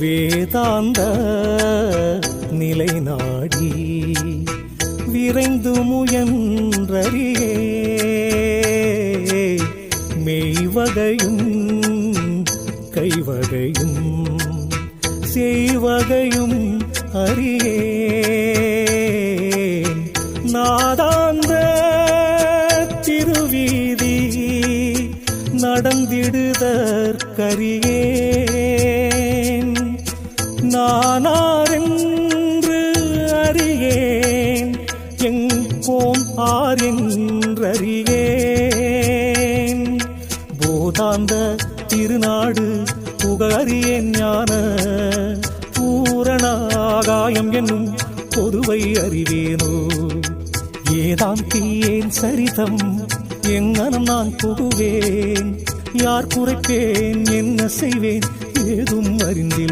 வேதாந்த நிலை நாடி விரைந்து முயன்றறியே. மெய்வகையும் கைவகையும் செய்வகையும் அறியேன் நாதாந்த திருவீதி நடந்திடுதற்கரியே. நானாரென்று அறியேன் எங்கோம் ஆறின்றறியேன் போதாந்த திருநாடு புகழறியேன் ஞான பூரண ஆகாயம் என்னும் பொதுவை அறிவேனோ? ஏதாம் தீயேன் சரிதம் எங்கனம் நான் புகுவேன் யார் குறைப்பேன் என்ன செய்வேன் ஏதும் அறிந்தில்